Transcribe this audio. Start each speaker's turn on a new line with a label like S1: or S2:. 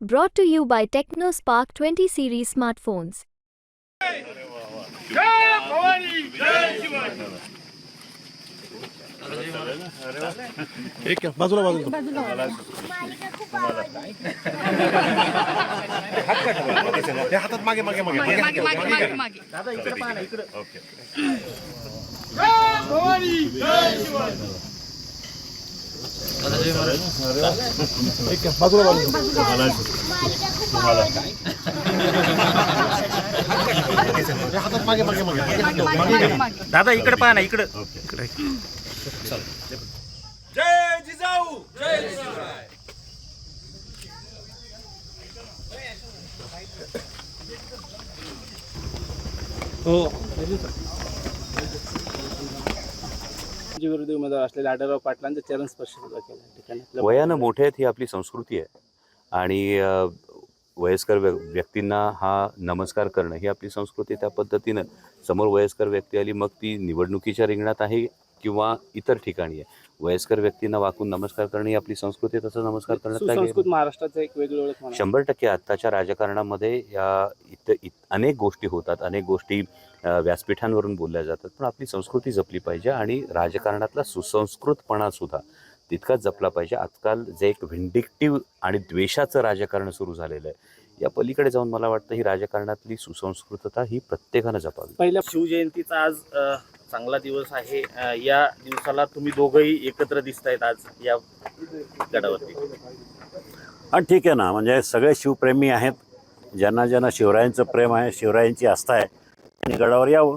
S1: brought to you by TechnoSpark 20 series smartphones.
S2: एक बाजूला बाजूला हातात मागे मागे मागे मागे
S3: मागे मागे
S4: दादा इकडे पाहा इकडे
S2: ओके बाजूला
S5: दादा इकडे पहा ना इकडे इकडे
S4: जय जिजाऊ जय जिजाऊ हो
S6: जे विरोधी उमेदवार असलेले आढळराव पाटलांचा चरण स्पर्श सुद्धा केला ठिकाणी
S7: वयानं मोठे आहेत ही आपली संस्कृती आहे. आणि वयस्कर व्य व्यक्तींना हा नमस्कार करणं ही आपली संस्कृती त्या पद्धतीनं समोर वयस्कर व्यक्ती आली मग ती निवडणुकीच्या रिंगणात आहे. किंवा इतर ठिकाणी आहे. वयस्कर व्यक्तींना वाकून नमस्कार करणं ही आपली संस्कृती तसं नमस्कार करण्यात काय
S6: महाराष्ट्राचं एक वेगळी.
S7: शंभर टक्के आत्ताच्या राजकारणामध्ये या इत इत अनेक गोष्टी होतात अनेक गोष्टी व्यासपीठांवरून बोलल्या जातात पण आपली संस्कृती जपली पाहिजे आणि राजकारणातला सुसंस्कृतपणा सुद्धा तितकाच जपला पाहिजे. आजकाल जे एक व्हिंडिक्टिव्ह आणि द्वेषाचं राजकारण सुरू झालेलं आहे या पलीकडे जाऊन मला वाटतं ही राजकारणातली सुसंस्कृतता ही प्रत्येकानं जपावी.
S6: पहिल्या
S5: शिवजयंतीचा आज चांगला दिवस आहे. या दिवसाला तुम्ही दोघंही एकत्र दिसतायत आज या गडावरती.
S8: हा ठीक आहे ना. म्हणजे सगळे शिवप्रेमी आहेत. ज्यांना ज्यांना शिवरायांचं प्रेम आहे शिवरायांची आस्था आहे आणि गडावर यावं.